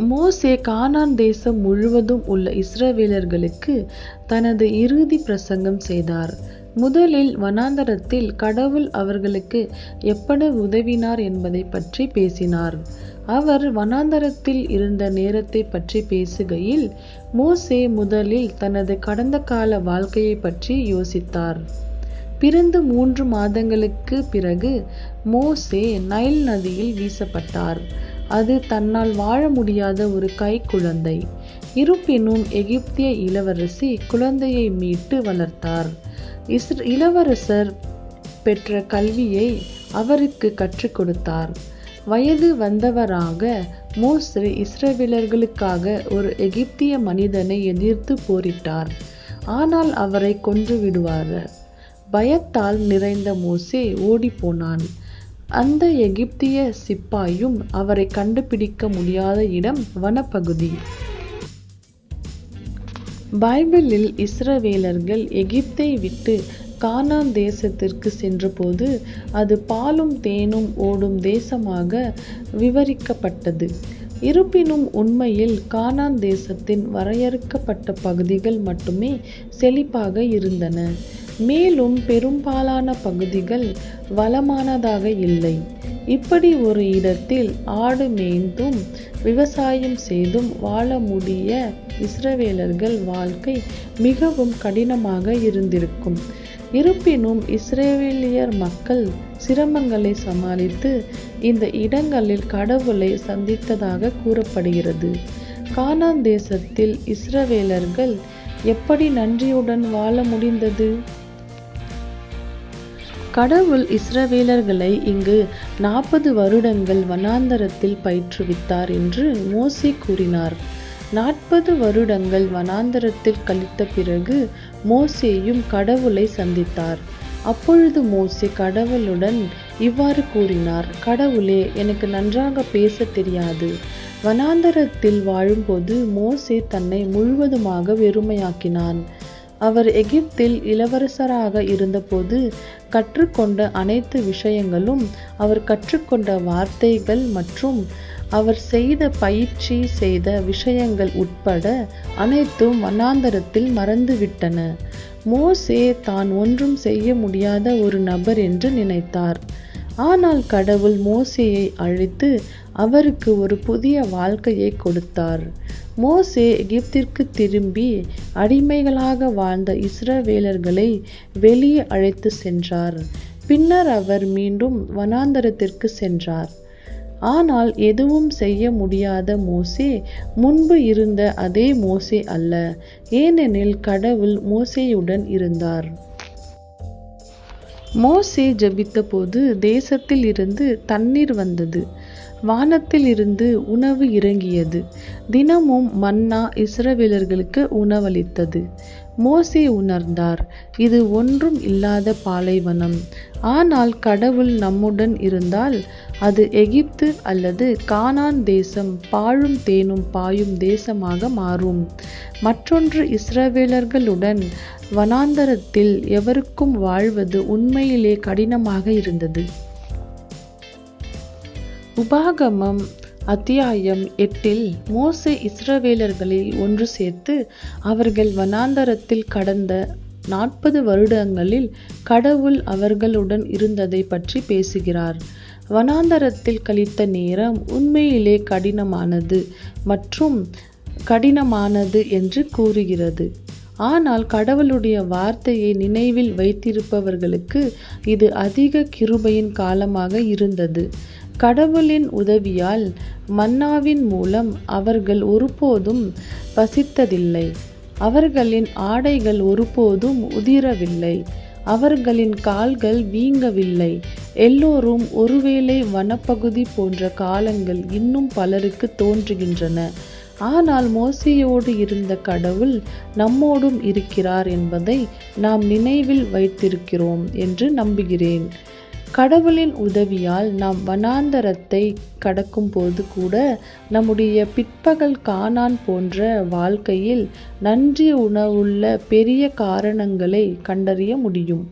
மோசே கானான் தேசம் முழுவதும் உள்ள இஸ்ரவேலர்களுக்கு தனது இறுதி பிரசங்கம் செய்தார். முதலில் வனாந்தரத்தில் கடவுள் அவர்களுக்கு எப்படி உதவினார் என்பதை பற்றி பேசினார். அவர் வனாந்தரத்தில் இருந்த நேரத்தை பற்றி பேசுகையில் மோசே முதலில் தனது கடந்த கால வாழ்க்கையை பற்றி யோசித்தார். பிறந்து மூன்று மாதங்களுக்கு பிறகு மோசே நைல் நதியில் வீசப்பட்டார். அது தன்னால் வாழ முடியாத ஒரு கை குழந்தை. இருப்பினும் எகிப்திய இளவரசி குழந்தையை மீட்டு வளர்த்தார். இஸ்ர இளவரசர் பெற்ற கல்வியை அவருக்கு கற்றுக் கொடுத்தார். வயது வந்தவராக மோசே இஸ்ரேவிலர்களுக்காக ஒரு எகிப்திய மனிதனை எதிர்த்து போரிட்டார். ஆனால் அவரை கொன்று விடுவார் பயத்தால் நிறைந்த மோசே ஓடிப்போனான். அந்த எகிப்திய சிப்பாயும் அவரை கண்டுபிடிக்க முடியாத இடம் வனப்பகுதி. பைபிளில் இஸ்ரவேலர்கள் எகிப்தை விட்டு கானான் தேசத்திற்கு சென்றபோது அது பாலும் தேனும் ஓடும் தேசமாக விவரிக்கப்பட்டது. இருப்பினும் உண்மையில் கானான் தேசத்தின் வரையறுக்கப்பட்ட பகுதிகள் மட்டுமே செழிப்பாக இருந்தன. மேலும் பெரும்பாலான பகுதிகள் வளமானதாக இல்லை. இப்படி ஒரு இடத்தில் ஆடு மேய்ந்தும் விவசாயம் செய்தும் வாழ முடிய இஸ்ரவேலர்கள் வாழ்க்கை மிகவும் கடினமாக இருந்திருக்கும். இருப்பினும் இஸ்ரேலியர் மக்கள் சிரமங்களை சமாளித்து இந்த இடங்களில் கடவுளை சந்தித்ததாக கூறப்படுகிறது. கானான் தேசத்தில் இஸ்ரவேலர்கள் எப்படி நன்றியுடன் வாழ முடிந்தது? கடவுள் இஸ்ரவேலர்களை இங்கு நாற்பது வருடங்கள் வனாந்தரத்தில் பயிற்றுவித்தார் என்று மோசே கூறினார். நாற்பது வருடங்கள் வனாந்தரத்தில் கழித்த பிறகு மோசேயும் கடவுளை சந்தித்தார். அப்பொழுது மோசே கடவுளுடன் இவ்வாறு கூறினார் கடவுளே எனக்கு நன்றாக பேச தெரியாது. வனாந்தரத்தில் வாழும்போது மோசே தன்னை முழுவதுமாக வெறுமையாக்கினான். அவர் எகிப்தில் இளவரசராக இருந்தபோது கற்றுக்கொண்ட அனைத்து விஷயங்களும் அவர் கற்றுக்கொண்ட வார்த்தைகள் மற்றும் அவர் செய்த பயிற்சி செய்த விஷயங்கள் உட்பட அனைத்தும் வனாந்தரத்தில் மறந்துவிட்டன. மோசே தான் ஒன்றும் செய்ய முடியாத ஒரு நபர் என்று நினைத்தார். ஆனால் கடவுள் மோசேயை அழைத்து அவருக்கு ஒரு புதிய வாழ்க்கையை கொடுத்தார். மோசே எகிப்திற்கு திரும்பி அடிமைகளாக வாழ்ந்த இஸ்ரவேலர்களை வெளியே அழைத்து சென்றார். பின்னர் அவர் மீண்டும் வனாந்தரத்திற்கு சென்றார். ஆனால் எதுவும் செய்ய முடியாத மோசே முன்பு இருந்த அதே மோசே அல்ல ஏனெனில் கடவுள் மோசேயுடன் இருந்தார். மோசே ஜபித்தபோது தேசத்தில் இருந்து தண்ணீர் வந்தது. வானத்தில் இருந்து உணவு இறங்கியது. தினமும் மன்னா இஸ்ரவேலர்களுக்கு உணவளித்தது. மோசே உணர்ந்தார் இது ஒன்றும் இல்லாத பாலைவனம். ஆனால் கடவுள் நம்முடன் இருந்தால் அது எகிப்து அல்லது கானான் தேசம் பாழும் தேனும் பாயும் தேசமாக மாறும். மற்றொன்று இஸ்ரவேலர்களுடன் வனாந்தரத்தில் எவருக்கும் வாழ்வது உண்மையிலே கடினமாக இருந்தது. உபாகமம் அத்தியாயம் எட்டில் மோசே இஸ்ரவேலர்களில் ஒன்று சேர்த்து அவர்கள் வனாந்தரத்தில் கடந்த நாற்பது வருடங்களில் கடவுள் அவர்களுடன் இருந்ததை பற்றி பேசுகிறார். வனாந்தரத்தில் கழித்த நேரம் உண்மையிலே கடினமானது மற்றும் கடினமானது என்று கூறுகிறது. ஆனால் கடவுளுடைய வார்த்தையை நினைவில் வைத்திருப்பவர்களுக்கு இது அதிக கிருபையின் காலமாக இருந்தது. கடவுளின் உதவியால் மன்னாவின் மூலம் அவர்கள் ஒருபோதும் பசித்ததில்லை அவர்களின் ஆடைகள் ஒருபோதும் உதிரவில்லை. அவர்களின் கால்கள் வீங்கவில்லை. எல்லோரும் ஒருவேளை வனப்பகுதி போன்ற காலங்கள் இன்னும் பலருக்கு தோன்றுகின்றன. ஆனால் மோசியோடு இருந்த கடவுள் நம்மோடும் இருக்கிறார் என்பதை நாம் நினைவில் வைத்திருக்கிறோம் என்று நம்புகிறேன். கடவுளின் உதவியால் நாம் வனாந்தரத்தை கடக்கும்போது கூட நம்முடைய பிற்பகல் காணான் போன்ற வாழ்க்கையில் நன்றி உணவுள்ள பெரிய காரணங்களை கண்டறிய முடியும்.